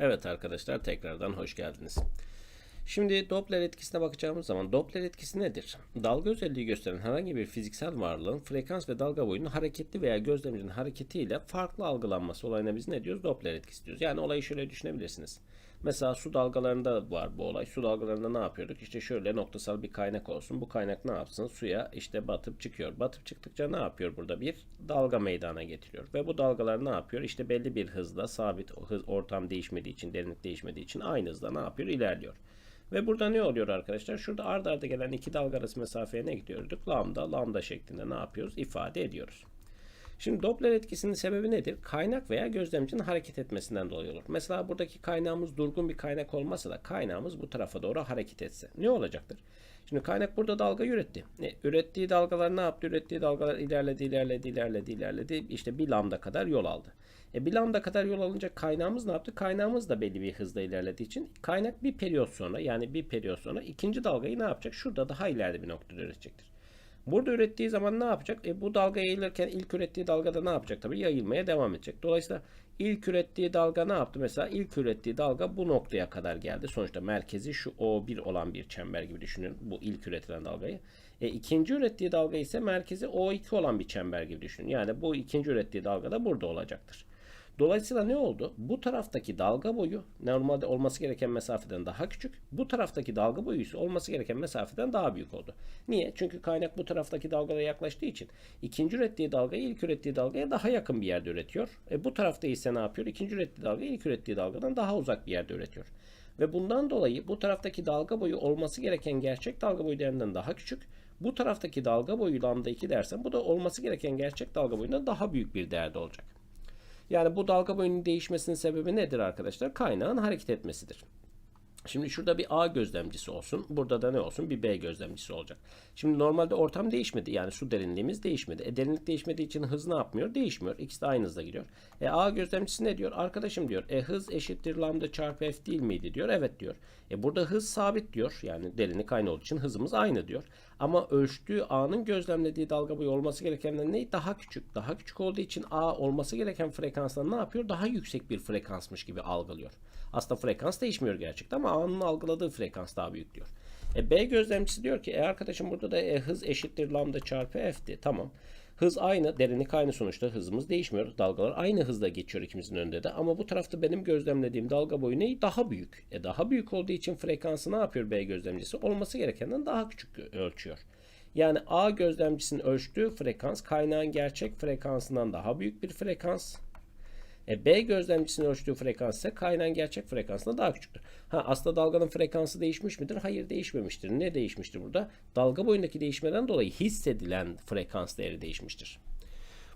Evet arkadaşlar tekrardan hoş geldiniz. Şimdi Doppler etkisine bakacağımız zaman Doppler etkisi nedir? Dalga özelliği gösteren herhangi bir fiziksel varlığın frekans ve dalga boyunun hareketli veya gözlemcinin hareketiyle farklı algılanması olayına biz ne diyoruz? Doppler etkisi diyoruz. Yani olayı şöyle düşünebilirsiniz. Mesela su dalgalarında var bu olay. Su dalgalarında ne yapıyorduk? İşte şöyle noktasal bir kaynak olsun. Bu kaynak ne yapsın? Suya işte batıp çıkıyor. Batıp çıktıkça ne yapıyor burada? Bir dalga meydana getiriyor. Ve bu dalgalar ne yapıyor? İşte belli bir hızla sabit hız ortam değişmediği için, derinlik değişmediği için aynı hızda ne yapıyor? İlerliyor. Ve burada ne oluyor arkadaşlar? Şurada ard arda gelen iki dalga arası mesafeye ne gidiyorduk? Lambda, lambda şeklinde ne yapıyoruz? İfade ediyoruz. Şimdi Doppler etkisinin sebebi nedir? Kaynak veya gözlemcinin hareket etmesinden dolayı olur. Mesela buradaki kaynağımız durgun bir kaynak olmasa da kaynağımız bu tarafa doğru hareket etse ne olacaktır? Şimdi kaynak burada dalga üretti. E, ürettiği dalgalar ne yaptı? Ürettiği dalgalar ilerledi, ilerledi, ilerledi, ilerledi. İşte bir lambda kadar yol aldı. E, bir lambda kadar yol alınca kaynağımız ne yaptı? Kaynağımız da belli bir hızla ilerlediği için kaynak bir periyot sonra yani bir periyot sonra ikinci dalgayı ne yapacak? Şurada daha ileride bir noktada üretecektir. Burada ürettiği zaman ne yapacak? E, bu dalga yayılırken ilk ürettiği dalgada ne yapacak? Tabii yayılmaya devam edecek. Dolayısıyla ilk ürettiği dalga ne yaptı? Mesela ilk ürettiği dalga bu noktaya kadar geldi. Sonuçta merkezi şu O1 olan bir çember gibi düşünün. Bu ilk üretilen dalgayı. E, ikinci ürettiği dalga ise merkezi O2 olan bir çember gibi düşünün. Yani bu ikinci ürettiği dalga da burada olacaktır. Dolayısıyla ne oldu? Bu taraftaki dalga boyu normalde olması gereken mesafeden daha küçük. Bu taraftaki dalga boyu ise olması gereken mesafeden daha büyük oldu. Niye? Çünkü kaynak bu taraftaki dalgaya yaklaştığı için ikinci ürettiği dalgayı ilk ürettiği dalgaya daha yakın bir yerde üretiyor. E bu tarafta ise ne yapıyor? İkinci ürettiği dalgayı ilk ürettiği dalgadan daha uzak bir yerde üretiyor. Ve bundan dolayı bu taraftaki dalga boyu olması gereken gerçek dalga boyu değerinden daha küçük. Bu taraftaki dalga boyu lambda 2 dersen bu da olması gereken gerçek dalga boyundan daha büyük bir değerde olacak. Yani bu dalga boyunun değişmesinin sebebi nedir arkadaşlar? Kaynağın hareket etmesidir. Şimdi şurada bir A gözlemcisi olsun. Burada da ne olsun? Bir B gözlemcisi olacak. Şimdi normalde ortam değişmedi. Yani su derinliğimiz değişmedi. E derinlik değişmediği için hız ne yapmıyor? Değişmiyor. İkisi de aynı hızda gidiyor. E A gözlemcisi ne diyor? Arkadaşım diyor. E hız eşittir lambda çarpı f değil miydi diyor. Evet diyor. E burada hız sabit diyor. Yani derinlik aynı olduğu için hızımız aynı diyor. Ama ölçtüğü A'nın gözlemlediği dalga boyu olması gerekenden ne? Daha küçük. Daha küçük olduğu için A olması gereken frekanstan ne yapıyor? Daha yüksek bir frekansmış gibi algılıyor. Aslında frekans değişmiyor gerçekten ama A'nın algıladığı frekans daha büyük diyor. E, B gözlemcisi diyor ki e arkadaşım burada da e, hız eşittir lambda çarpı f'ti. Tamam. Hız aynı, derinlik aynı sonuçta hızımız değişmiyor. Dalgalar aynı hızda geçiyor ikimizin önünde de. Ama bu tarafta benim gözlemlediğim dalga boyu ne? Daha büyük. E daha büyük olduğu için frekansı ne yapıyor B gözlemcisi? Olması gerekenden daha küçük ölçüyor. Yani A gözlemcisinin ölçtüğü frekans kaynağın gerçek frekansından daha büyük bir frekans. E, B gözlemcisinin ölçtüğü frekans ise kaynağın gerçek frekansına daha küçüktür. Ha aslında dalganın frekansı değişmiş midir? Hayır değişmemiştir. Ne değişmiştir burada? Dalga boyundaki değişmeden dolayı hissedilen frekans değeri değişmiştir.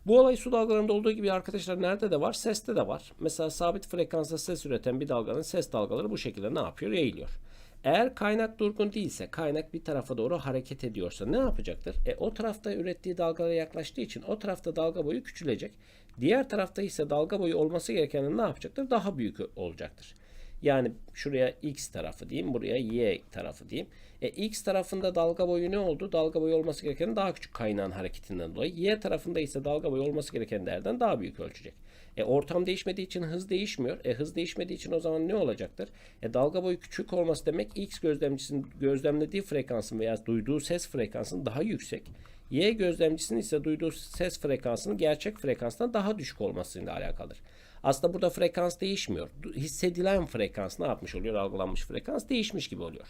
Bu olay su dalgalarında olduğu gibi arkadaşlar nerede de var? Seste de var. Mesela sabit frekansta ses üreten bir dalganın ses dalgaları bu şekilde ne yapıyor? Yayılıyor. Eğer kaynak durgun değilse, kaynak bir tarafa doğru hareket ediyorsa ne yapacaktır? E, o tarafta ürettiği dalgalara yaklaştığı için o tarafta dalga boyu küçülecek. Diğer tarafta ise dalga boyu olması gerekenin ne yapacaktır? Daha büyük olacaktır. Yani şuraya x tarafı diyeyim, buraya y tarafı diyeyim. E, x tarafında dalga boyu ne oldu? Dalga boyu olması gerekenin daha küçük kaynağın hareketinden dolayı. Y tarafında ise dalga boyu olması gereken değerden daha büyük ölçecek. E, ortam değişmediği için hız değişmiyor. E, hız değişmediği için o zaman ne olacaktır? E, dalga boyu küçük olması demek x gözlemcisinin gözlemlediği frekansın veya duyduğu ses frekansının daha yüksek. Y gözlemcisinin ise duyduğu ses frekansının gerçek frekanstan daha düşük olmasıyla alakalıdır. Aslında burada frekans değişmiyor. Hissedilen frekans ne yapmış oluyor? Algılanmış frekans değişmiş gibi oluyor.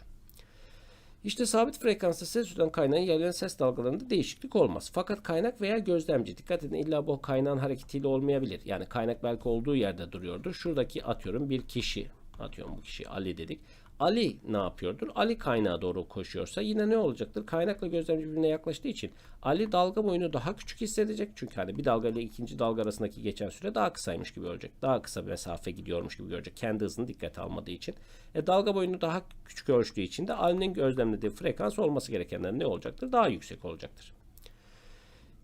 İşte sabit frekansta ses üreten kaynağın yayılan ses dalgalarında değişiklik olmaz. Fakat kaynak veya gözlemci dikkat edin illa bu kaynağın hareketiyle olmayabilir. Yani kaynak belki olduğu yerde duruyordur. Şuradaki atıyorum bir kişi atıyorum bu kişi Ali dedik. Ali ne yapıyordur? Ali kaynağa doğru koşuyorsa yine ne olacaktır? Kaynakla gözlemci birbirine yaklaştığı için Ali dalga boyunu daha küçük hissedecek. Çünkü hani bir dalga ile ikinci dalga arasındaki geçen süre daha kısaymış gibi olacak. Daha kısa bir mesafe gidiyormuş gibi görecek. Kendi hızını dikkate almadığı için. E, dalga boyunu daha küçük ölçtüğü için de Ali'nin gözlemlediği frekans olması gerekenden ne olacaktır? Daha yüksek olacaktır.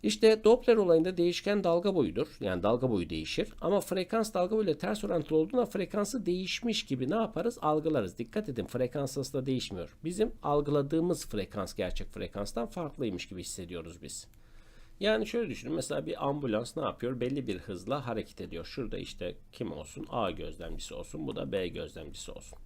İşte Doppler olayında değişken dalga boyudur. Yani dalga boyu değişir. Ama frekans dalga boyuyla ters orantılı olduğunda frekansı değişmiş gibi ne yaparız? Algılarız. Dikkat edin frekans aslında değişmiyor. Bizim algıladığımız frekans gerçek frekanstan farklıymış gibi hissediyoruz biz. Yani şöyle düşünün mesela bir ambulans ne yapıyor? Belli bir hızla hareket ediyor. Şurada işte kim olsun? A gözlemcisi olsun. Bu da B gözlemcisi olsun.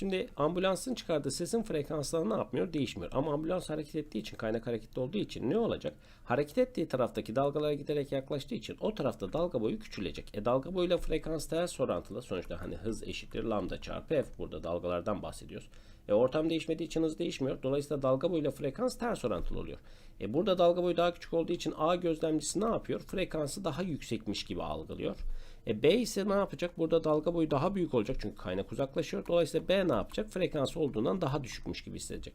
Şimdi ambulansın çıkardığı sesin frekansları ne yapmıyor? Değişmiyor. Ama ambulans hareket ettiği için, kaynak hareketli olduğu için ne olacak? Hareket ettiği taraftaki dalgalara giderek yaklaştığı için o tarafta dalga boyu küçülecek. E dalga boyuyla frekans ters orantılı. Sonuçta hani hız eşittir lambda çarpı f. Burada dalgalardan bahsediyoruz. E ortam değişmediği için hız değişmiyor. Dolayısıyla dalga boyuyla frekans ters orantılı oluyor. E burada dalga boyu daha küçük olduğu için A gözlemcisi ne yapıyor? Frekansı daha yüksekmiş gibi algılıyor. E B ise ne yapacak? Burada dalga boyu daha büyük olacak çünkü kaynak uzaklaşıyor. Dolayısıyla B ne yapacak? Frekansı olduğundan daha düşükmüş gibi hissedecek.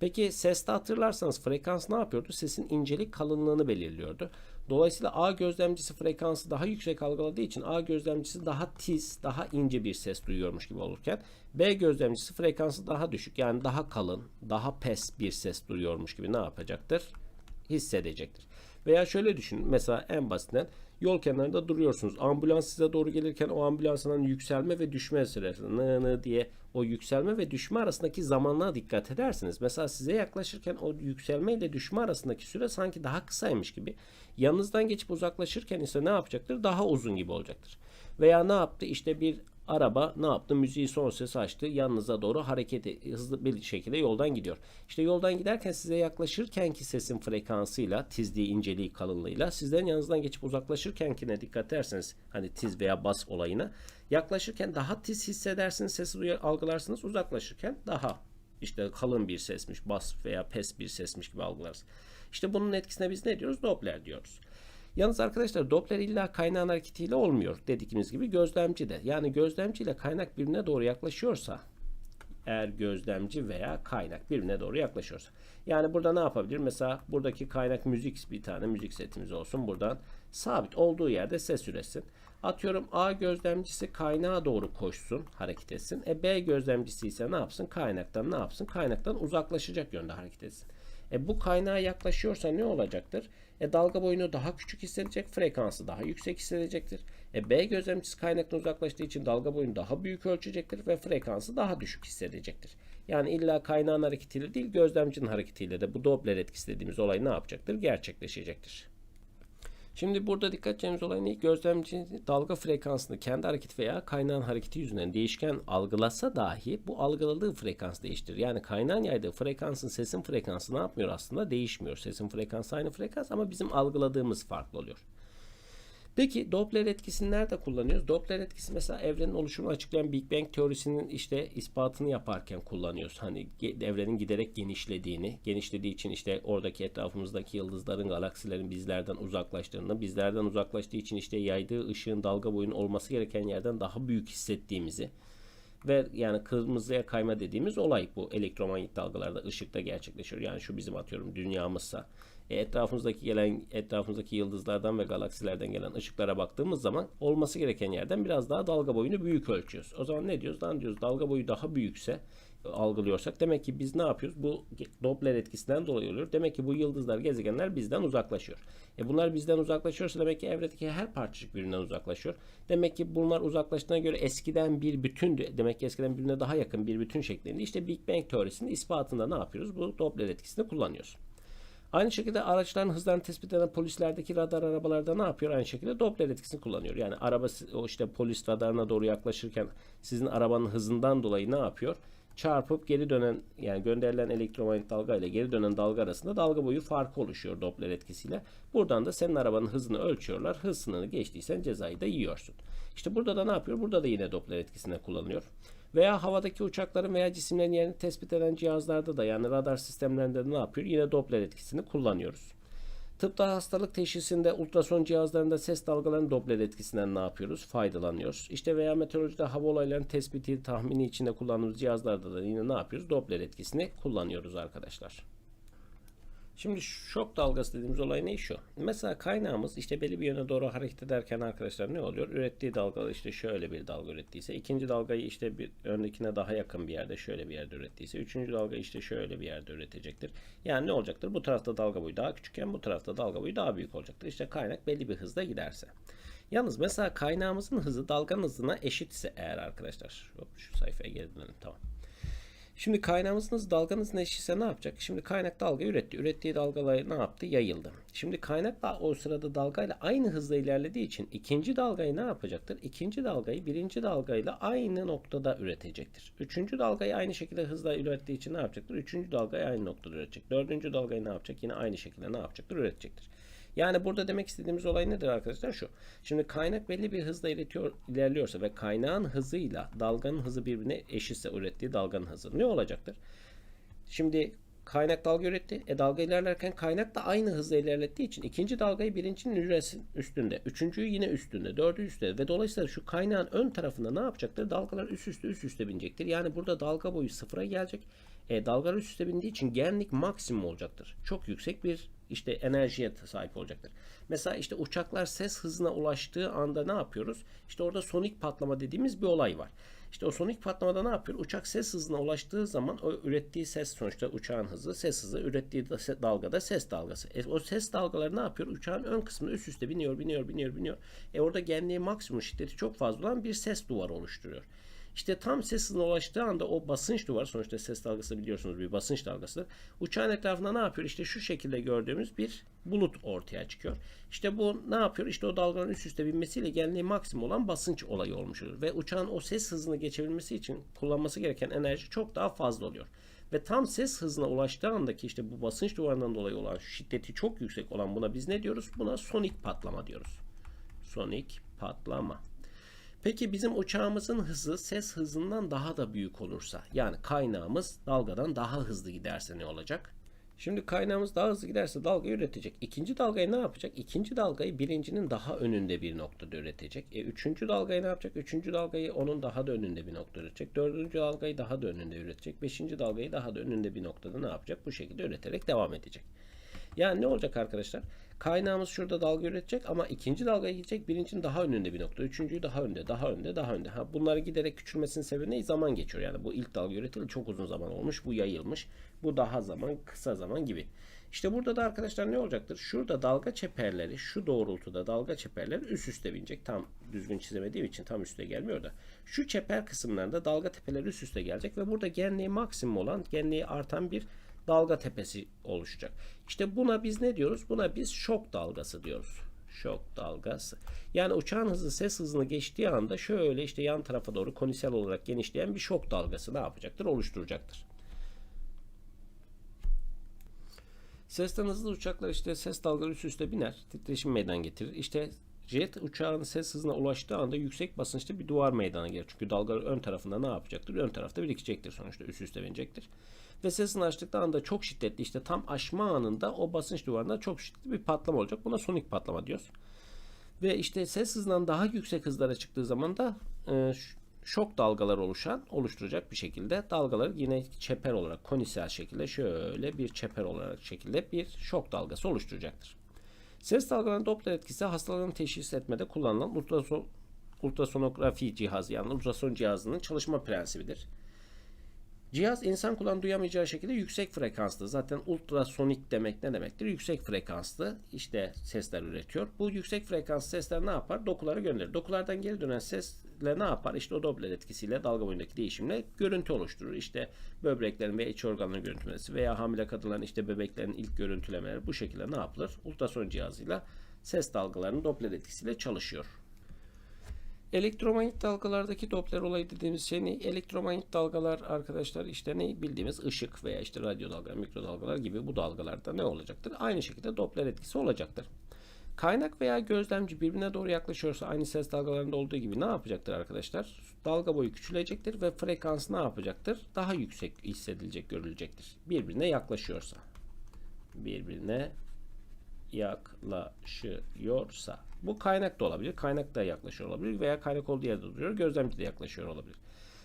Peki seste hatırlarsanız frekans ne yapıyordu? Sesin incelik kalınlığını belirliyordu. Dolayısıyla A gözlemcisi frekansı daha yüksek algıladığı için A gözlemcisi daha tiz, daha ince bir ses duyuyormuş gibi olurken B gözlemcisi frekansı daha düşük yani daha kalın, daha pes bir ses duyuyormuş gibi ne yapacaktır? Hissedecektir. Veya şöyle düşünün. Mesela en basitinden yol kenarında duruyorsunuz. Ambulans size doğru gelirken o ambulansın yükselme ve düşme sırası nı nı diye o yükselme ve düşme arasındaki zamanlığa dikkat edersiniz. Mesela size yaklaşırken o yükselme ile düşme arasındaki süre sanki daha kısaymış gibi. Yanınızdan geçip uzaklaşırken ise ne yapacaktır? Daha uzun gibi olacaktır. Veya ne yaptı? İşte bir araba ne yaptı? Müziği son ses açtı. Yanınıza doğru hareket e- hızlı bir şekilde yoldan gidiyor. İşte yoldan giderken size yaklaşırken ki sesin frekansıyla, tizliği, inceliği, kalınlığıyla sizlerin yanınızdan geçip uzaklaşırkenkine dikkat ederseniz hani tiz veya bas olayına yaklaşırken daha tiz hissedersiniz, sesi duyar, algılarsınız. Uzaklaşırken daha işte kalın bir sesmiş, bas veya pes bir sesmiş gibi algılarsınız. İşte bunun etkisine biz ne diyoruz? Doppler diyoruz. Yalnız arkadaşlar Doppler illa kaynağın hareketiyle olmuyor dediğimiz gibi gözlemci de. Yani gözlemci ile kaynak birbirine doğru yaklaşıyorsa eğer gözlemci veya kaynak birbirine doğru yaklaşıyorsa. Yani burada ne yapabilir? Mesela buradaki kaynak müzik bir tane müzik setimiz olsun. Buradan sabit olduğu yerde ses üretsin. Atıyorum A gözlemcisi kaynağa doğru koşsun, hareket etsin. E B gözlemcisi ise ne yapsın? Kaynaktan ne yapsın? Kaynaktan uzaklaşacak yönde hareket etsin. E bu kaynağa yaklaşıyorsa ne olacaktır? E dalga boyunu daha küçük hissedecek, frekansı daha yüksek hissedecektir. E B gözlemcisi kaynaktan uzaklaştığı için dalga boyunu daha büyük ölçecektir ve frekansı daha düşük hissedecektir. Yani illa kaynağın hareketiyle değil gözlemcinin hareketiyle de bu Doppler etkisi dediğimiz olay ne yapacaktır? Gerçekleşecektir. Şimdi burada dikkat edeceğimiz olay ne? Gözlemci dalga frekansını kendi hareketi veya kaynağın hareketi yüzünden değişken algılasa dahi bu algıladığı frekans değiştirir. Yani kaynağın yaydığı frekansın sesin frekansı ne yapmıyor aslında? Değişmiyor. Sesin frekansı aynı frekans ama bizim algıladığımız farklı oluyor. Peki Doppler etkisini nerede kullanıyoruz? Doppler etkisi mesela evrenin oluşumunu açıklayan Big Bang teorisinin işte ispatını yaparken kullanıyoruz. Hani evrenin giderek genişlediğini, genişlediği için işte oradaki etrafımızdaki yıldızların, galaksilerin bizlerden uzaklaştığını, bizlerden uzaklaştığı için işte yaydığı ışığın dalga boyunun olması gereken yerden daha büyük hissettiğimizi ve yani kırmızıya kayma dediğimiz olay bu elektromanyetik dalgalarda ışıkta gerçekleşiyor. Yani şu bizim atıyorum dünyamızsa e, etrafımızdaki gelen etrafımızdaki yıldızlardan ve galaksilerden gelen ışıklara baktığımız zaman olması gereken yerden biraz daha dalga boyunu büyük ölçüyoruz. O zaman ne diyoruz? Lan diyoruz dalga boyu daha büyükse e, algılıyorsak demek ki biz ne yapıyoruz? Bu Doppler etkisinden dolayı oluyor. Demek ki bu yıldızlar, gezegenler bizden uzaklaşıyor. E bunlar bizden uzaklaşıyorsa demek ki evredeki her parçacık birbirinden uzaklaşıyor. Demek ki bunlar uzaklaştığına göre eskiden bir bütün demek ki eskiden birbirine daha yakın bir bütün şeklinde işte Big Bang teorisinin ispatında ne yapıyoruz? Bu Doppler etkisini kullanıyoruz. Aynı şekilde araçların hızlarını tespit eden polislerdeki radar arabalarda ne yapıyor? Aynı şekilde Doppler etkisini kullanıyor. Yani araba o işte polis radarına doğru yaklaşırken sizin arabanın hızından dolayı ne yapıyor? Çarpıp geri dönen yani gönderilen elektromanyetik dalga ile geri dönen dalga arasında dalga boyu farkı oluşuyor Doppler etkisiyle. Buradan da senin arabanın hızını ölçüyorlar. Hız sınırını geçtiysen cezayı da yiyorsun. İşte burada da ne yapıyor? Burada da yine Doppler etkisine kullanılıyor. Veya havadaki uçakların veya cisimlerin yerini tespit eden cihazlarda da yani radar sistemlerinde de ne yapıyor? Yine Doppler etkisini kullanıyoruz. Tıpta hastalık teşhisinde ultrason cihazlarında ses dalgalarının Doppler etkisinden ne yapıyoruz? Faydalanıyoruz. İşte veya meteorolojide hava olaylarının tespiti, tahmini içinde kullandığımız cihazlarda da yine ne yapıyoruz? Doppler etkisini kullanıyoruz arkadaşlar. Şimdi şok dalgası dediğimiz olay ne şu? Mesela kaynağımız işte belli bir yöne doğru hareket ederken arkadaşlar ne oluyor? Ürettiği dalga işte şöyle bir dalga ürettiyse, ikinci dalgayı işte bir öndekine daha yakın bir yerde şöyle bir yerde ürettiyse, üçüncü dalga işte şöyle bir yerde üretecektir. Yani ne olacaktır? Bu tarafta dalga boyu daha küçükken bu tarafta dalga boyu daha büyük olacaktır. İşte kaynak belli bir hızda giderse. Yalnız mesela kaynağımızın hızı dalganın hızına eşitse eğer arkadaşlar. Hop, şu sayfaya geri dönelim tamam. Şimdi kaynağımızın hızı dalganızın eşitse ne yapacak? Şimdi kaynak dalga üretti. Ürettiği dalgalar ne yaptı? Yayıldı. Şimdi kaynak da o sırada dalgayla aynı hızla ilerlediği için ikinci dalgayı ne yapacaktır? İkinci dalgayı birinci dalgayla aynı noktada üretecektir. Üçüncü dalgayı aynı şekilde hızla ürettiği için ne yapacaktır? Üçüncü dalgayı aynı noktada üretecek. Dördüncü dalgayı ne yapacak? Yine aynı şekilde ne yapacaktır? Üretecektir. Yani burada demek istediğimiz olay nedir arkadaşlar? Şu. Şimdi kaynak belli bir hızla iletiyor, ilerliyorsa ve kaynağın hızıyla dalganın hızı birbirine eşitse ürettiği dalganın hızı ne olacaktır? Şimdi kaynak dalga üretti. E dalga ilerlerken kaynak da aynı hızla ilerlettiği için ikinci dalgayı birincinin üstünde. Üçüncüyü yine üstünde. Dördü üstte. Ve dolayısıyla şu kaynağın ön tarafında ne yapacaktır? Dalgalar üst üste üst üste binecektir. Yani burada dalga boyu sıfıra gelecek. E, dalgalar üst üste bindiği için genlik maksimum olacaktır. Çok yüksek bir işte enerjiye sahip olacaktır. Mesela işte uçaklar ses hızına ulaştığı anda ne yapıyoruz? İşte orada sonik patlama dediğimiz bir olay var. İşte o sonik patlamada ne yapıyor? Uçak ses hızına ulaştığı zaman o ürettiği ses sonuçta uçağın hızı, ses hızı, ürettiği dalgada ses dalgası. E, o ses dalgaları ne yapıyor? Uçağın ön kısmında üst üste biniyor, biniyor, biniyor, biniyor. E orada genliği maksimum şiddeti çok fazla olan bir ses duvarı oluşturuyor. İşte tam ses hızına ulaştığı anda o basınç duvarı sonuçta ses dalgası biliyorsunuz bir basınç dalgasıdır. Uçağın etrafında ne yapıyor? İşte şu şekilde gördüğümüz bir bulut ortaya çıkıyor. İşte bu ne yapıyor? İşte o dalgaların üst üste binmesiyle genliği maksimum olan basınç olayı olmuş olur. Ve uçağın o ses hızını geçebilmesi için kullanması gereken enerji çok daha fazla oluyor. Ve tam ses hızına ulaştığı andaki işte bu basınç duvarından dolayı olan şiddeti çok yüksek olan buna biz ne diyoruz? Buna sonik patlama diyoruz. Sonik patlama. Peki bizim uçağımızın hızı ses hızından daha da büyük olursa yani kaynağımız dalgadan daha hızlı giderse ne olacak? Şimdi kaynağımız daha hızlı giderse dalga üretecek. İkinci dalgayı ne yapacak? İkinci dalgayı birincinin daha önünde bir noktada üretecek. E, üçüncü dalgayı ne yapacak? Üçüncü dalgayı onun daha da önünde bir noktada üretecek. Dördüncü dalgayı daha da önünde üretecek. Beşinci dalgayı daha da önünde bir noktada ne yapacak? Bu şekilde üreterek devam edecek. Yani ne olacak arkadaşlar? Kaynağımız şurada dalga üretecek ama ikinci dalgaya gidecek. Birincinin daha önünde bir nokta. Üçüncüyü daha önde, daha önde, daha önde. Ha, bunları giderek küçülmesinin sebebi ne? Zaman geçiyor. Yani bu ilk dalga üretili çok uzun zaman olmuş. Bu yayılmış. Bu daha zaman, kısa zaman gibi. İşte burada da arkadaşlar ne olacaktır? Şurada dalga çeperleri, şu doğrultuda dalga çeperleri üst üste binecek. Tam düzgün çizemediğim için tam üste gelmiyor da. Şu çeper kısımlarında dalga tepeleri üst üste gelecek ve burada genliği maksimum olan, genliği artan bir dalga tepesi oluşacak. İşte buna biz ne diyoruz? Buna biz şok dalgası diyoruz. Şok dalgası. Yani uçağın hızı ses hızını geçtiği anda şöyle işte yan tarafa doğru konisel olarak genişleyen bir şok dalgası ne yapacaktır? Oluşturacaktır. Sesten hızlı uçaklar işte ses dalgaları üst üste biner. Titreşim meydana getirir. İşte jet uçağın ses hızına ulaştığı anda yüksek basınçta bir duvar meydana gelir. Çünkü dalgalar ön tarafında ne yapacaktır? Ön tarafta birikecektir sonuçta üst üste binecektir. Ve sesini açtıkları anda çok şiddetli işte tam aşma anında o basınç duvarında çok şiddetli bir patlama olacak. Buna sonik patlama diyoruz. Ve işte ses hızından daha yüksek hızlara çıktığı zaman da e, şok dalgalar oluşan oluşturacak bir şekilde dalgaları yine çeper olarak konisel şekilde şöyle bir çeper olarak şekilde bir şok dalgası oluşturacaktır. Ses dalgalarının Doppler etkisi hastaların teşhis etmede kullanılan ultrason, ultrasonografi cihazı yani ultrason cihazının çalışma prensibidir. Cihaz insan kulağın duyamayacağı şekilde yüksek frekanslı. Zaten ultrasonik demek ne demektir? Yüksek frekanslı işte sesler üretiyor. Bu yüksek frekanslı sesler ne yapar? Dokulara gönderir. Dokulardan geri dönen sesle ne yapar? İşte o Doppler etkisiyle dalga boyundaki değişimle görüntü oluşturur. İşte böbreklerin ve iç organların görüntülemesi veya hamile kadınların işte bebeklerin ilk görüntülemeleri bu şekilde ne yapılır? Ultrason cihazıyla ses dalgalarının Doppler etkisiyle çalışıyor. Elektromanyetik dalgalardaki Doppler olayı dediğimiz şey ne? Elektromanyetik dalgalar arkadaşlar işte ne bildiğimiz ışık veya işte radyo dalgalar, mikrodalgalar gibi bu dalgalarda ne olacaktır? Aynı şekilde Doppler etkisi olacaktır. Kaynak veya gözlemci birbirine doğru yaklaşıyorsa aynı ses dalgalarında olduğu gibi ne yapacaktır arkadaşlar? Dalga boyu küçülecektir ve frekans ne yapacaktır? Daha yüksek hissedilecek, görülecektir. Birbirine yaklaşıyorsa. Birbirine yaklaşıyorsa. Bu kaynak da olabilir. Kaynak da yaklaşıyor olabilir veya kaynak olduğu yerde duruyor. Gözlemci de yaklaşıyor olabilir.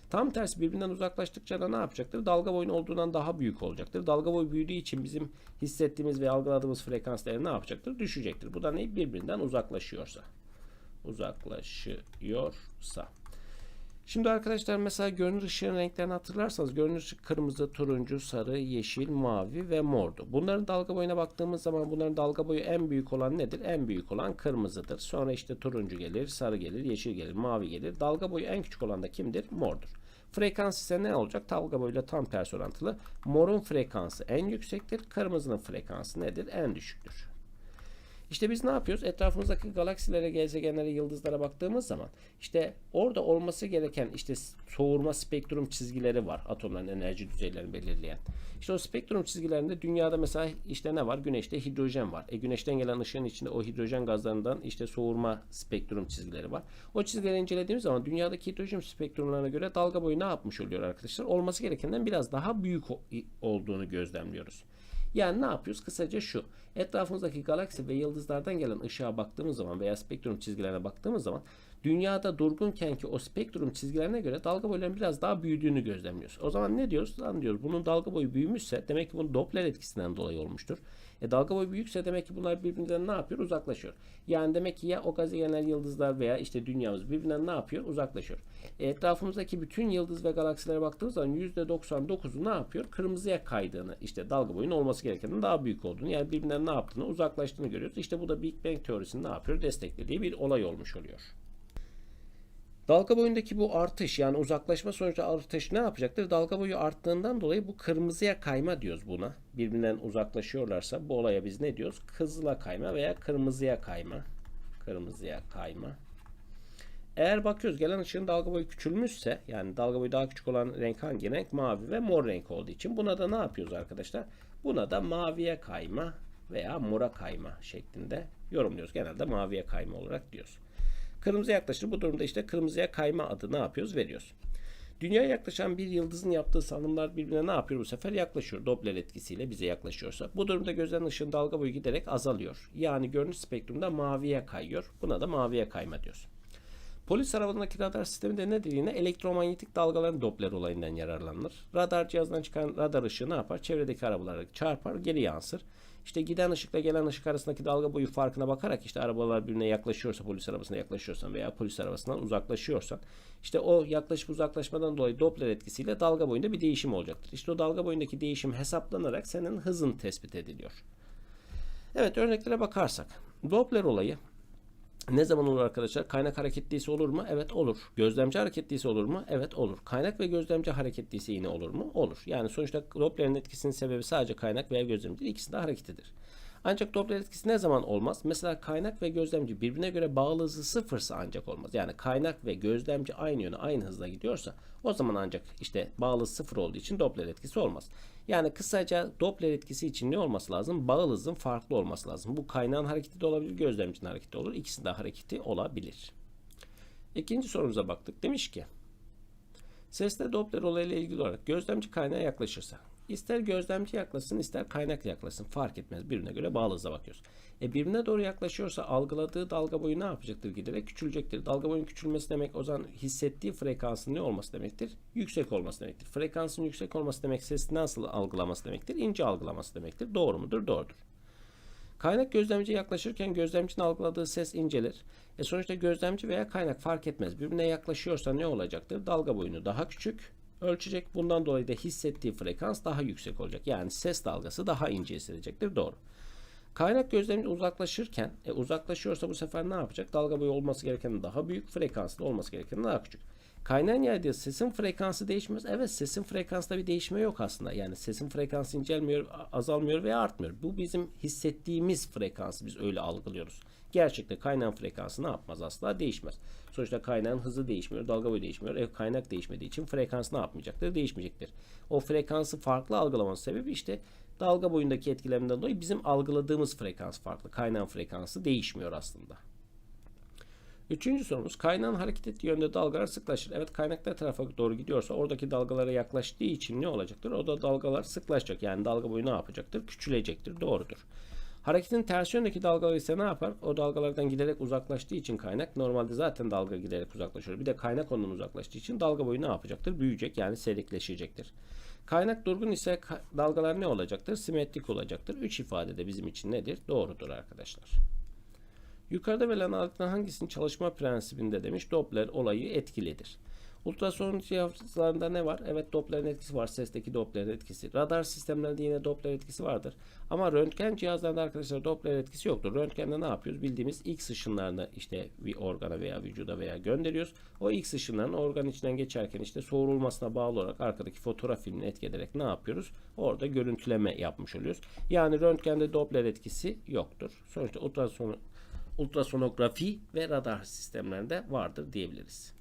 Tam tersi birbirinden uzaklaştıkça da ne yapacaktır? Dalga boyun olduğundan daha büyük olacaktır. Dalga boyu büyüdüğü için bizim hissettiğimiz ve algıladığımız frekanslar ne yapacaktır? Düşecektir. Bu da ne? Birbirinden uzaklaşıyorsa. Uzaklaşıyorsa. Şimdi arkadaşlar mesela görünür ışığın renklerini hatırlarsanız görünür ışık kırmızı, turuncu, sarı, yeşil, mavi ve mordu. Bunların dalga boyuna baktığımız zaman bunların dalga boyu en büyük olan nedir? En büyük olan kırmızıdır. Sonra işte turuncu gelir, sarı gelir, yeşil gelir, mavi gelir. Dalga boyu en küçük olan da kimdir? Mordur. Frekans ise ne olacak? Dalga boyuyla tam ters orantılı. Morun frekansı en yüksektir. Kırmızının frekansı nedir? En düşüktür. İşte biz ne yapıyoruz? Etrafımızdaki galaksilere, gezegenlere, yıldızlara baktığımız zaman işte orada olması gereken işte soğurma spektrum çizgileri var. Atomların enerji düzeylerini belirleyen. İşte o spektrum çizgilerinde dünyada mesela işte ne var? Güneşte hidrojen var. E güneşten gelen ışığın içinde o hidrojen gazlarından işte soğurma spektrum çizgileri var. O çizgileri incelediğimiz zaman dünyadaki hidrojen spektrumlarına göre dalga boyu ne yapmış oluyor arkadaşlar? Olması gerekenden biraz daha büyük olduğunu gözlemliyoruz. Yani ne yapıyoruz? Kısaca şu. Etrafımızdaki galaksi ve yıldızlardan gelen ışığa baktığımız zaman veya spektrum çizgilerine baktığımız zaman dünyada durgunken ki o spektrum çizgilerine göre dalga boylarının biraz daha büyüdüğünü gözlemliyoruz. O zaman ne diyoruz? Lan diyoruz bunun dalga boyu büyümüşse demek ki bunun Doppler etkisinden dolayı olmuştur. E dalga boyu büyükse demek ki bunlar birbirinden ne yapıyor? Uzaklaşıyor. Yani demek ki ya o gezegenler yıldızlar veya işte dünyamız birbirinden ne yapıyor? Uzaklaşıyor. E etrafımızdaki bütün yıldız ve galaksilere baktığımız zaman %99'u ne yapıyor? Kırmızıya kaydığını işte dalga boyunun olması gerekenin daha büyük olduğunu yani birbirinden ne yaptığını uzaklaştığını görüyoruz. İşte bu da Big Bang teorisini ne yapıyor? Desteklediği bir olay olmuş oluyor. Dalga boyundaki bu artış yani uzaklaşma sonucu artış ne yapacaktır? Dalga boyu arttığından dolayı bu kırmızıya kayma diyoruz buna. Birbirinden uzaklaşıyorlarsa bu olaya biz ne diyoruz? Kızıla kayma veya kırmızıya kayma. Kırmızıya kayma. Eğer bakıyoruz gelen ışığın dalga boyu küçülmüşse yani dalga boyu daha küçük olan renk hangi renk? Mavi ve mor renk olduğu için buna da ne yapıyoruz arkadaşlar? Buna da maviye kayma veya mora kayma şeklinde yorumluyoruz. Genelde maviye kayma olarak diyoruz. Kırmızı yaklaşır. Bu durumda işte kırmızıya kayma adı ne yapıyoruz? Veriyoruz. Dünyaya yaklaşan bir yıldızın yaptığı salınımlar birbirine ne yapıyor bu sefer? Yaklaşıyor. Doppler etkisiyle bize yaklaşıyorsa. Bu durumda gözden ışığın dalga boyu giderek azalıyor. Yani görünüş spektrumda maviye kayıyor. Buna da maviye kayma diyoruz. Polis arabalarındaki radar sistemi de nedir yine? Elektromanyetik dalgaların Doppler olayından yararlanır. Radar cihazından çıkan radar ışığı ne yapar? Çevredeki arabalara çarpar, geri yansır. İşte giden ışıkla gelen ışık arasındaki dalga boyu farkına bakarak işte arabalar birbirine yaklaşıyorsa polis arabasına yaklaşıyorsan veya polis arabasından uzaklaşıyorsan işte o yaklaşık uzaklaşmadan dolayı Doppler etkisiyle dalga boyunda bir değişim olacaktır. İşte o dalga boyundaki değişim hesaplanarak senin hızın tespit ediliyor. Evet örneklere bakarsak Doppler olayı ne zaman olur arkadaşlar? Kaynak hareketliyse olur mu? Evet olur. Gözlemci hareketliyse olur mu? Evet olur. Kaynak ve gözlemci hareketliyse yine olur mu? Olur. Yani sonuçta Doppler'in etkisinin sebebi sadece kaynak veya gözlemci değil. İkisi de hareketidir. Ancak Doppler etkisi ne zaman olmaz? Mesela kaynak ve gözlemci birbirine göre bağlı hızı sıfırsa ancak olmaz. Yani kaynak ve gözlemci aynı yöne aynı hızla gidiyorsa o zaman ancak işte bağlı sıfır olduğu için Doppler etkisi olmaz. Yani kısaca Doppler etkisi için ne olması lazım? Bağıl hızın farklı olması lazım. Bu kaynağın hareketi de olabilir, gözlemcinin hareketi olur. İkisi de hareketi olabilir. İkinci sorumuza baktık. Demiş ki Seste Doppler olayıyla ilgili olarak gözlemci kaynağa yaklaşırsa İster gözlemci yaklasın ister kaynak yaklasın fark etmez birbirine göre bağlı hıza bakıyoruz. E birbirine doğru yaklaşıyorsa algıladığı dalga boyu ne yapacaktır giderek küçülecektir. Dalga boyunun küçülmesi demek o zaman hissettiği frekansın ne olması demektir? Yüksek olması demektir. Frekansın yüksek olması demek sesi nasıl algılaması demektir? İnce algılaması demektir. Doğru mudur? Doğrudur. Kaynak gözlemci yaklaşırken gözlemcinin algıladığı ses incelir. E sonuçta gözlemci veya kaynak fark etmez. Birbirine yaklaşıyorsa ne olacaktır? Dalga boyunu daha küçük, ölçecek. Bundan dolayı da hissettiği frekans daha yüksek olacak. Yani ses dalgası daha ince hissedecektir. Doğru. Kaynak gözlemci uzaklaşırken e, uzaklaşıyorsa bu sefer ne yapacak? Dalga boyu olması gereken daha büyük, frekanslı olması gereken daha küçük. Kaynağın yaydığı sesin frekansı değişmez. Evet sesin frekansında bir değişme yok aslında. Yani sesin frekansı incelmiyor, azalmıyor veya artmıyor. Bu bizim hissettiğimiz frekansı biz öyle algılıyoruz. Gerçekte kaynağın frekansı ne yapmaz asla değişmez. Sonuçta kaynağın hızı değişmiyor, dalga boyu değişmiyor. E, kaynak değişmediği için frekans ne yapmayacaktır? Değişmeyecektir. O frekansı farklı algılamanın sebebi işte dalga boyundaki etkilerinden dolayı bizim algıladığımız frekans farklı. Kaynağın frekansı değişmiyor aslında. Üçüncü sorumuz kaynağın hareket ettiği yönde dalgalar sıklaşır. Evet kaynak tarafa doğru gidiyorsa oradaki dalgalara yaklaştığı için ne olacaktır? O da dalgalar sıklaşacak. Yani dalga boyu ne yapacaktır? Küçülecektir. Doğrudur. Hareketin ters yöndeki dalgalar ise ne yapar? O dalgalardan giderek uzaklaştığı için kaynak normalde zaten dalga giderek uzaklaşıyor. Bir de kaynak ondan uzaklaştığı için dalga boyu ne yapacaktır? Büyüyecek yani seyrekleşecektir. Kaynak durgun ise dalgalar ne olacaktır? Simetrik olacaktır. Üç ifade de bizim için nedir? Doğrudur arkadaşlar. Yukarıda verilen aletlerin hangisinin çalışma prensibinde demiş Doppler olayı etkilidir. Ultrason cihazlarında ne var? Evet Doppler'in etkisi var. Sesteki Doppler'in etkisi. Radar sistemlerinde yine Doppler etkisi vardır. Ama röntgen cihazlarında arkadaşlar Doppler etkisi yoktur. Röntgende ne yapıyoruz? Bildiğimiz X ışınlarını işte bir organa veya vücuda veya gönderiyoruz. O X ışınların organ içinden geçerken işte soğurulmasına bağlı olarak arkadaki fotoğraf filmini etki ne yapıyoruz? Orada görüntüleme yapmış oluyoruz. Yani röntgende Doppler etkisi yoktur. Sonuçta ultrason ultrasonografi ve radar sistemlerinde vardır diyebiliriz.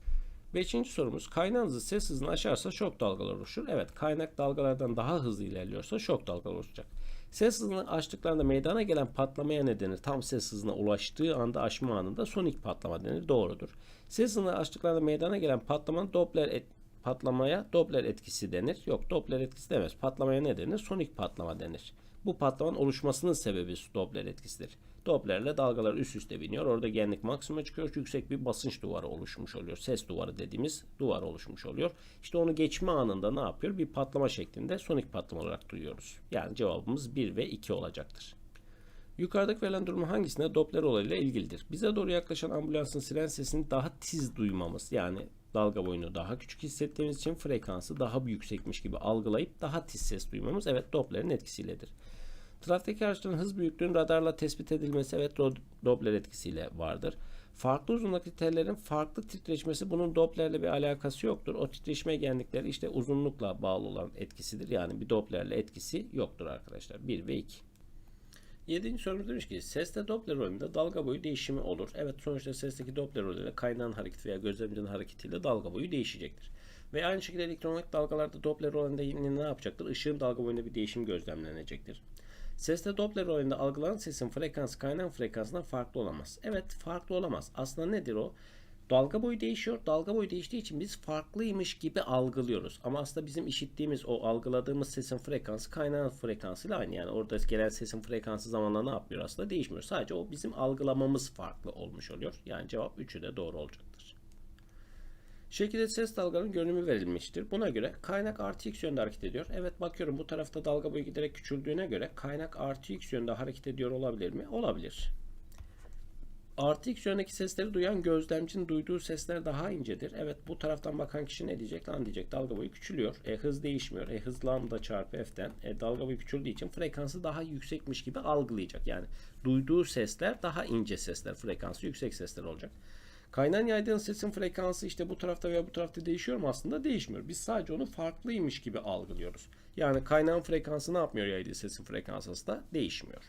Beşinci sorumuz kaynak hızı ses hızını aşarsa şok dalgaları oluşur. Evet kaynak dalgalardan daha hızlı ilerliyorsa şok dalgaları oluşacak. Ses hızını aştıklarında meydana gelen patlamaya ne denir? Tam ses hızına ulaştığı anda aşma anında sonik patlama denir. Doğrudur. Ses hızını aştıklarında meydana gelen patlamanın Doppler et, patlamaya Doppler etkisi denir. Yok Doppler etkisi demez. Patlamaya ne denir? Sonik patlama denir. Bu patlamanın oluşmasının sebebi Doppler etkisidir. Dopplerle dalgalar üst üste biniyor. Orada genlik maksimuma çıkıyor. Yüksek bir basınç duvarı oluşmuş oluyor. Ses duvarı dediğimiz duvar oluşmuş oluyor. İşte onu geçme anında ne yapıyor? Bir patlama şeklinde sonik patlama olarak duyuyoruz. Yani cevabımız 1 ve 2 olacaktır. Yukarıdaki verilen durum hangisine Doppler olayıyla ilgilidir? Bize doğru yaklaşan ambulansın siren sesini daha tiz duymamız yani dalga boyunu daha küçük hissettiğimiz için frekansı daha yüksekmiş gibi algılayıp daha tiz ses duymamız evet Doppler'in etkisiyledir. Trafikteki araçların hız büyüklüğünün radarla tespit edilmesi evet Doppler etkisiyle vardır. Farklı uzunluktaki tellerin farklı titreşmesi bunun Doppler'le bir alakası yoktur. O titreşme genlikleri işte uzunlukla bağlı olan etkisidir. Yani bir Doppler'le etkisi yoktur arkadaşlar. 1 ve 2. Yedinci sorumuz demiş ki seste Doppler rolünde dalga boyu değişimi olur. Evet sonuçta sesteki Doppler rolüyle kaynağın hareketi veya gözlemcinin hareketiyle dalga boyu değişecektir. Ve aynı şekilde elektronik dalgalarda Doppler rolünde ne yapacaktır? Işığın dalga boyunda bir değişim gözlemlenecektir. Seste Doppler rolünde algılanan sesin frekansı kaynağın frekansından farklı olamaz. Evet farklı olamaz. Aslında nedir o? Dalga boyu değişiyor. Dalga boyu değiştiği için biz farklıymış gibi algılıyoruz. Ama aslında bizim işittiğimiz o algıladığımız sesin frekansı kaynağın frekansıyla aynı. Yani orada gelen sesin frekansı zamanla ne yapıyor aslında değişmiyor. Sadece o bizim algılamamız farklı olmuş oluyor. Yani cevap 3'ü de doğru olacaktır. Şekilde ses dalgalarının görünümü verilmiştir. Buna göre kaynak artı x yönde hareket ediyor. Evet bakıyorum bu tarafta dalga boyu giderek küçüldüğüne göre kaynak artı x yönde hareket ediyor olabilir mi? Olabilir. Artı x yöndeki sesleri duyan gözlemcinin duyduğu sesler daha incedir. Evet bu taraftan bakan kişi ne diyecek? Lan diyecek dalga boyu küçülüyor. E hız değişmiyor. E hız lambda çarpı f'ten. E dalga boyu küçüldüğü için frekansı daha yüksekmiş gibi algılayacak. Yani duyduğu sesler daha ince sesler. Frekansı yüksek sesler olacak. Kaynağın yaydığı sesin frekansı işte bu tarafta veya bu tarafta değişiyor mu? Aslında değişmiyor. Biz sadece onu farklıymış gibi algılıyoruz. Yani kaynağın frekansı ne yapmıyor yaydığı sesin frekansı aslında değişmiyor.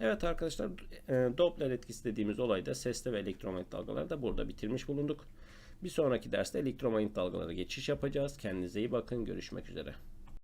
Evet arkadaşlar e, Doppler etkisi dediğimiz olayda sesli ve elektromanyetik dalgaları da burada bitirmiş bulunduk. Bir sonraki derste elektromanyetik dalgalara geçiş yapacağız. Kendinize iyi bakın. Görüşmek üzere.